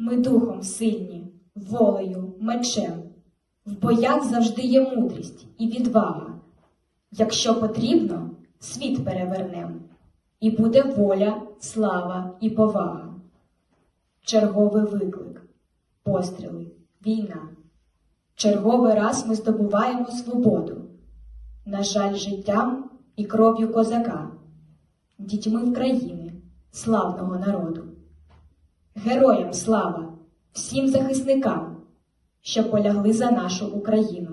Ми духом сильні, волею, мечем. В боях завжди є мудрість і відвага. Якщо потрібно, світ перевернем, і буде воля, слава і повага. Черговий виклик, постріли, війна. Черговий раз ми здобуваємо свободу. На жаль, життям і кров'ю козака, дітьми України, славного народу. Героям слава, всім захисникам, що полягли за нашу Україну.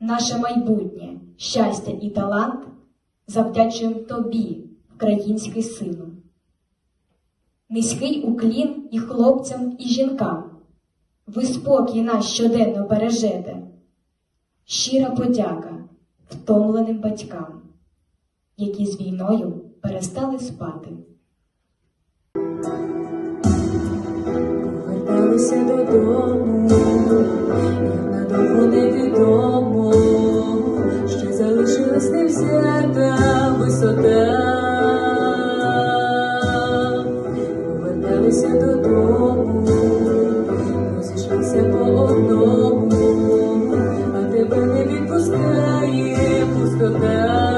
Наше майбутнє, щастя і талант завдячуємо тобі, український сину. Низький уклін і хлопцям, і жінкам. Ви спокій наш щоденно бережете. Щира подяка втомленим батькам, які з війною перестали спати. Поверталися додому, як надовго невідомо, залишилась невзята висота. Поверталися додому, розійшлися по одному, а тебе не відпускає пустота.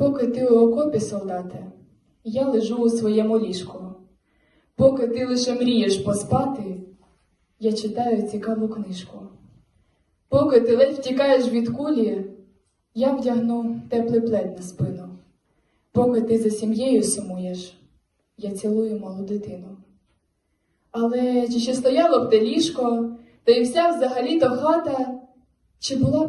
Поки ти у окопі, солдате, я лежу у своєму ліжку. Поки ти лише мрієш поспати, я читаю цікаву книжку. Поки ти ледь втікаєш від кулі, я вдягну теплий плед на спину. Поки ти за сім'єю сумуєш, я цілую малу дитину. Але чи ще стояло б те ліжко, та й вся взагалі-то хата, чи була б